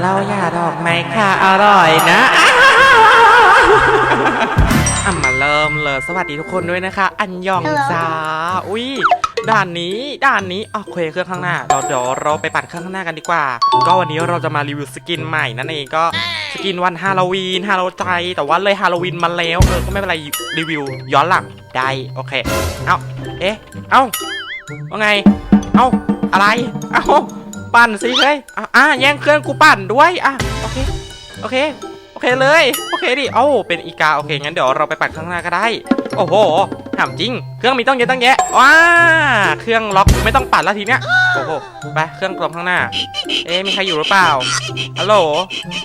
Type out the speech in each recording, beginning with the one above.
เหล้ายาดอกไหมค่ะอร่อยนะอะมาเริ่มเลยสวัสดีทุกคนด้วยนะคะ อันยอง Hello จ้าอุ้ยด่านนี้ด่านนี้อะโอเคเครื่องข้างหน้า เราเดี๋ยวเราไปปั่นเครื่องข้างหน้ากันดีกว่า ก็วันนี้เราจะมารีวิวสกินใหม่นั่นเองก็สกินวันฮาโลวีนฮาโลใจแต่ว่าเลยฮาโลวีนมาแล้วเออก็ไม่เป็นไรรีวิวย้อนหลังได้โอเค เอ้าเอ๊ะเอ้าว่าไง เอ้าอะไร เอ้า ปั่นสิเฮ้ยอะแย่งเครื่องกูปั่นด้วยอะโอเคโอเคโอเคเลยโอเคดิเอ้าเป็นอีกาโอเคงั้นเดี๋ยวเราไปปัดข้างหน้าก็ได้ โอ้โหถามจริง เครื่องมีต้องเยอะตั้งแยะว้าเครื่องล็อกไม่ต้องปัดแล้วทีเนี้ยโอ้โหไปเครื่องกลมข้างหน้า เอ๊มีใครอยู่หรือเปล่าฮัลโหล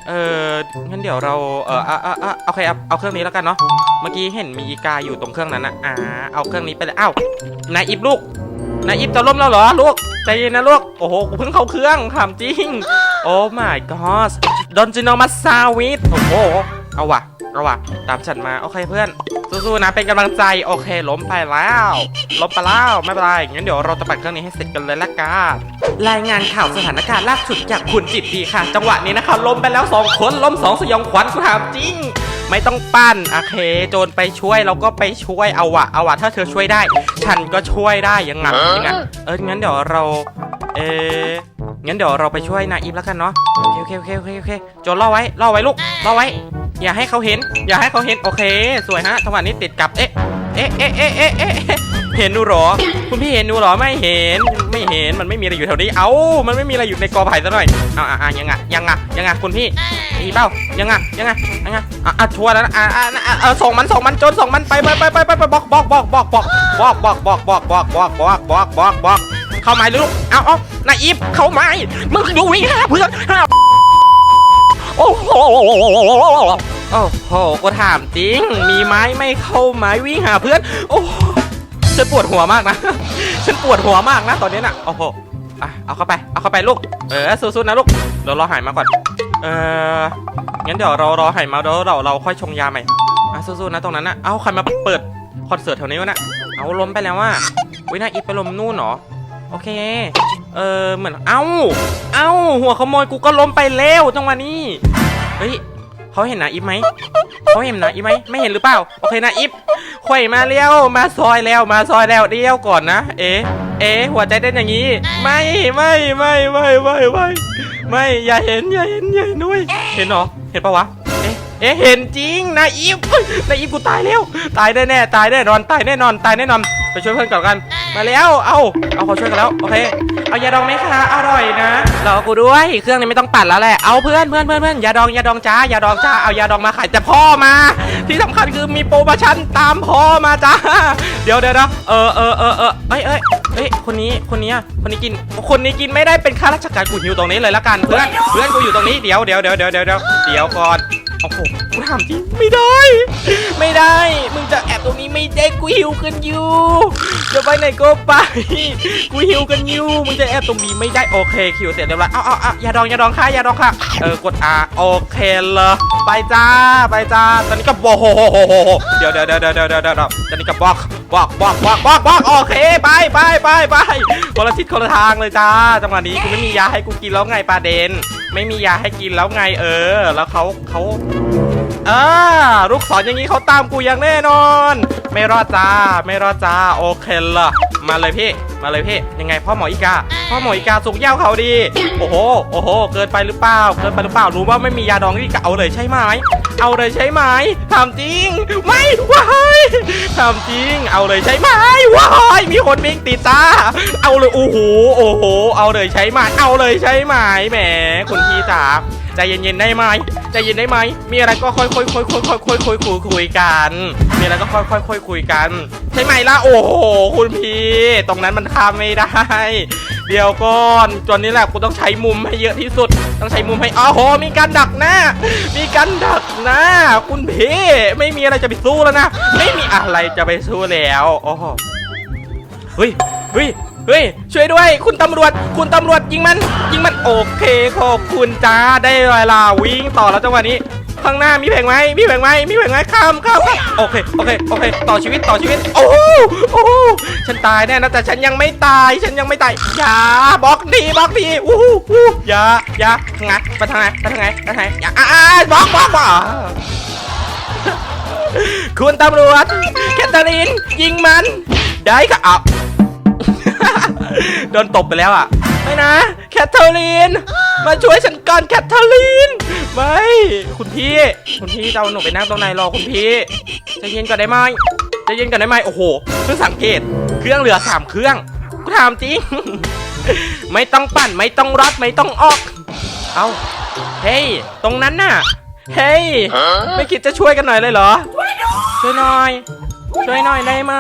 เอองั้นเดี๋ยวเราเอออะอะอะโอเคเอาเอาเครื่องนี้แล้วกันเนาะเมื่อกี้เห็นมีอีกาอยู่ตรงเครื่องนั้นนะอ่าเอาเครื่องนี้ไปเลยอ้าวนายอิฟลูก นายอิฟจะล้มแล้วเหรอลูกใจเย็นนะลูกโอ้โหกูเพิ่งเข้าเครื่องถามจริง โอ้ my god ดอนจิโนมาซาวิทโอ้โหเอาว่ะเอาว่ะตามฉันมาโอเคเพื่อน สู้ๆนะเป็นกำลังใจโอเค ล้มไปแล้วล้มไปแล้วไม่เป็นไรงั้นเดี๋ยวเราจะปัดเครื่องนี้ให้เสร็จกันเลยละกันรายงานข่าวสถานการณ์ล่าสุดจากคุณจิตดีค่ะ จังหวะนี้นะคะล้มไปแล้วสองคนล้มสองสยองขวัญกูถามจริงไม่ต้องปั้นโอเค โจรไปช่วยเราก็ไปช่วยเอาวะเอาวะถ้าเธอช่วยได้ ฉันก็ช่วยได้ยังไงยังไงเอองั้นเดี๋ยวเรา เอองั้นเดี๋ยวเราไปช่วยนาอีฟแล้วกันเนาะโอเคโอเคโอเคโอเคโจรล่อไว้ล่อไว้ลูกล่อไว้ อย่าให้เขาเห็น อย่าให้เขาเห็น โอเค สวยฮะจังหวะนี้ติดกับ เอ๊ะ เอ๊ะ เอ๊ะ เอ๊ะ เอ๊ะ เอ๊ะ เห็นดูหรอ คุณพี่เห็นดูหรอ ไม่เห็น ไม่เห็น มันไม่มีอะไรอยู่แถวนี้ เอ้า มันไม่มีอะไรอยู่ในกอไผ่ซะหน่อยเอาอะอะยังไงยังไงยังไงคุณพี่อีเป้ายังไงยังไงยังไงอะอะชัวร์แล้วอะอะอะอะส่งมันส่งมันจนส่งมันไปไปไปไปไปไปบอกบอกบอกบอกบอกบอกบอกบอกบอกบอกบอกบอกบอกบอกบอกเข้าไม้ลูก เอาเอานายอีฟเข้าไม้มึงดูวิ่งหาเพื่อนหาโอ้โห โอ้โหก็ถามจริง มีไม้ไม่เข้าไม้วิ่งหาเพื่อน โอ้ฉันปวดหัวมากนะ ฉันปวดหัวมากนะตอนนี้น่ะ โอ้โหอะเอาเข้าไป เอาเข้าไปลูก เออสู้ๆนะลูก เดี๋ยวรอหายมาก่อน เอองั้นเดี๋ยวเรารอหายมาเดี๋ยวเราเราค่อยชงยาใหม่ อะสู้ๆนะตรงนั้นนะเอ้าใครมาเปิดคอนเสิร์ตแถวนี้วะน่ะเอาล้มไปแล้วว่าวินาอีไปล้มนู่นเหรอ โอเค เออเหมือน เอ้า เอ้า หัวขโมยกูก็ล้มไปแล้วจังหวะนี้ เฮ้ย เขาเห็นนะอิฟไหมเขาเห็นนะอิฟไหมไม่เห็นหรือเปล่าโอเคนะอิฟข่อยมาเลี้ยวมาซอยแล้วมาซอยแล้วเดียวก่อนนะ เอ๊เอ๊หัวใจเต้นอย่างนี้ ไม่ไม่ไม่ไม่ไม่ไม่ไม่อย่าเห็นอย่าเห็นอย่าเห็นด้วยเห็นเหรอเห็นปะวะเอ๊ะเอ๊เห็นจริงนะอิฟนะอิฟกูตายแล้วตายแน่แน่ตายแน่นอนตายแน่นอนตายแน่นอนไปช่วยเพื่อนก่อนกัน มาแล้วเอาเอาเขาช่วยกันแล้วโอเค เอายาดองไหมคะ อร่อยนะ รอกูด้วย เครื่องนี้ไม่ต้องปั่นแล้วแหละ เอาเพื่อนเพื่อนเพื่อนเพื่อนยาดองยาดองจ้ายาดองจ้า เอายาดองมาขายแต่พ่อมา ที่สำคัญคือมีโปรโมชั่นตามพ่อมาจ้า เดี๋ยวเดี๋ยวเดี๋ยวเออเออเออเออเอ้ยเอ้ยเอ้ยคนนี้คนนี้คนนี้กิน คนนี้กินไม่ได้เป็นข้าราชการกูหิวตรงนี้เลยละกันเพื่อน เพื่อนกูอยู่ตรงนี้ เดี๋ยวเดี๋ยวเดี๋ยวเดี๋ยวเดี๋ยวเดี๋ยวเดี๋ยวก่อน โอ้โหกูถามจริงไม่ได้ ไม่ได้ มึงจะแอบตรงนี้ไม่ได้กูหิวกันอยู่จะไปไหนก็ไป กูหิวกันอยู่ มึงจะแอบตรงนี้ไม่ได้โอเคคิวเสร็จเรียบร้อยเอาเอาเอาอย่าดองอย่าดองค่ะอย่าดองค่ะ เออกด R โอเคเลยไปจ้าไปจ้า ตอนนี้ก็บอกโหโหโหโหโหเดี๋ยวเดี๋ยวเดี๋ยวเดี๋ยวเดี๋ยวเดี๋ยวเดี๋ยวตอนนี้ก็บอกบอกบอกบอกบอกบอกโอเคไปไปไปไปคนละทิศคนละทางเลยจ้าจังหวะนี้กูไม่มียาให้กูกินแล้วไงประเดน ไม่มียาให้กินแล้วไงเออ แล้วเขาเขา อ่าลูกศรอย่างนี้เขาตามกูอย่างแน่นอน ไม่รอดจ้า ไม่รอดจ้า โอเคละมาเลยพี่ มาเลยพี่ ยังไงพ่อหมออีกา พ่อหมออีกาสุกเย้าเขาดี โอ้โห โอ้โห เกินไปหรือเปล่า เกินไปหรือเปล่า รู้ว่าไม่มียาดองที่กะเอาเลยใช่ไหม เอาเลยใช่ไหมถามจริง ไม่ว้ายถามจริง เอาเลยใช่ไหมว้ายมีคนวิ่งติดจ้า เอาเลย โอ้โห โอ้โห เอาเลยใช่ไหม เอาเลยใช่ไหม แหม คุณพี่จ๋าใจเย็นๆได้ไหมใจเย็นได้ไหมมีอะไรก็ค่อยๆค่อยๆค่อยๆค่อยๆค่อยๆคุยคุยกัน มีอะไรก็ค่อยๆค่อยๆคุยกัน ใช่ไหมล่ะโอ้โหคุณพี่ ตรงนั้นมันข้ามไม่ได้ เดี๋ยวก่อนจนนี้แหละกูต้องใช้มุมให้เยอะที่สุด ต้องใช้มุมให้อ้าวโห มีการดักหน้า มีการดักหน้า คุณพี่ไม่มีอะไรจะไปสู้แล้วนะ ไม่มีอะไรจะไปสู้แล้วโอ้โหเฮ้ยเฮ้ย เฮ้ย ช่วยด้วย คุณตำรวจ คุณตำรวจยิงมัน ยิงมันโอเคขอบคุณจ้าได้เวลาวิ่งต่อแล้วจังหวะนี้ ข้างหน้ามีเพลงไหมมีเพลงไหมมีเพลงไหมข้ามข้ามข้ามโอเคโอเคโอเค ต่อชีวิตต่อชีวิต โอ้โหโอ้โหฉันตายแน่นะแต่ฉันยังไม่ตาย ฉันยังไม่ตายอย่าบล็อกดีบล็อกดีอู้หูอู้อย่าอย่าทางไงไปทางไหนไปทางไหนไปทางไหนอย่าอ่าบล็อกบล็อกบล็อกคุณตำรวจ แคทเธอรีน ยิงมัน ได้ค่ะอ้า โดนตบไปแล้วอะ ไม่นะ แคทเธอรีน มาช่วยฉันก่อนแคทเธอรีน ไม่ คุณพี่ คุณพี่จะเอาหนูไปนั่งตรงไหนรอคุณพี่ใจะเย็นก่อนได้ไหมใจะเย็นก่อนได้ไหมโอ้โห เพิ่งสังเกต เครื่องเหลือสามเครื่อง กูถามจริง ไม่ต้องปั่น ไม่ต้องรัด ไม่ต้องออก เอาเฮ้ย ตรงนั้นน่ะ เฮ้ย ไม่คิดจะช่วยกันหน่อยเลยเหรอ ช่วยหน่อย ช่วยหน่อยได้ไหม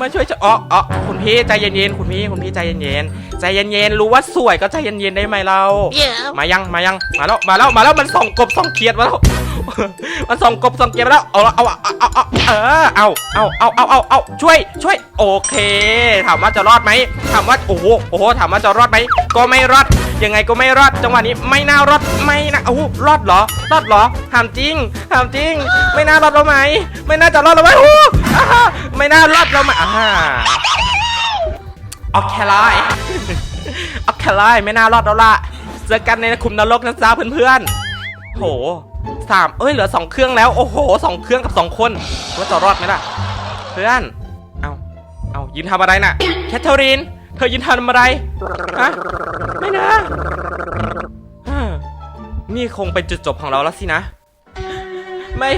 มาช่วยจะอ๋ออ๋อคุณพี่ใจเย็นๆคุณพี่คุณพี่ใจเย็นๆใจเย็นๆรู้ว่าสวยก็ใจเย็นๆได้ไหมเรา มายังมายังมาแล้วมาแล้วมาแล้วมันส่องกบส่องเขียดมาแล้วมันส่องกบส่องเขียดมาแล้วเอาละเอาเอาเอาเอาเออเอาเอาเอาเอาเอาเอาช่วยช่วยโอเค ถามว่าจะรอดไหมถามว่าโอ้โหโอ้โหถามว่าจะรอดไหมก็ไม่รอด ยังไงก็ไม่รอดจังหวะนี้ไม่น่ารอดไม่น่าโอ้รอดเหรอ รอดเหรอถามจริงถามจริง ไม่น่ารอดเราไหม ไม่น่าจะรอดเราไหมโอ้ไม่น่ารอดเราไหมอ่าโอเคไลโอเคไลไม่น่ารอดแล้วล่ะเจอกันในคุมนรกนะจ๊ะเพื่อนๆโหสามเอ้ยเหลือสองเครื่องแล้วโอ้โหสองเครื่องกับสองคนว่าจะรอดไหมล่ะ เพื่อนเอาเอายืนทำอะไรน่ะแคทเธอรีน ธอยืนทำอะไรฮะไม่นะนี่คงเป็นจุดจบของเราแล้วสินะ ไม่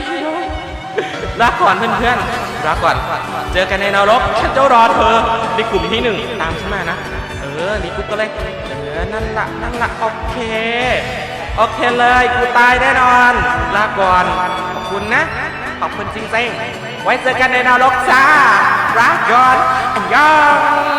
ลาก่อนเพื่อนๆลาก่อน เจอกันในนรกฉันจะรอเธอในกลุ่มที่หนึ่งตามฉันมานะ เออ นี่กูก็เลยเออ นั่นละนั่นละโอเค โอเคเลย กูตายแน่นอน ลาก่อน ขอบคุณนะ ขอบคุณจริงๆไว้เจอกันในนรกจ้าลาก่อนอันยอง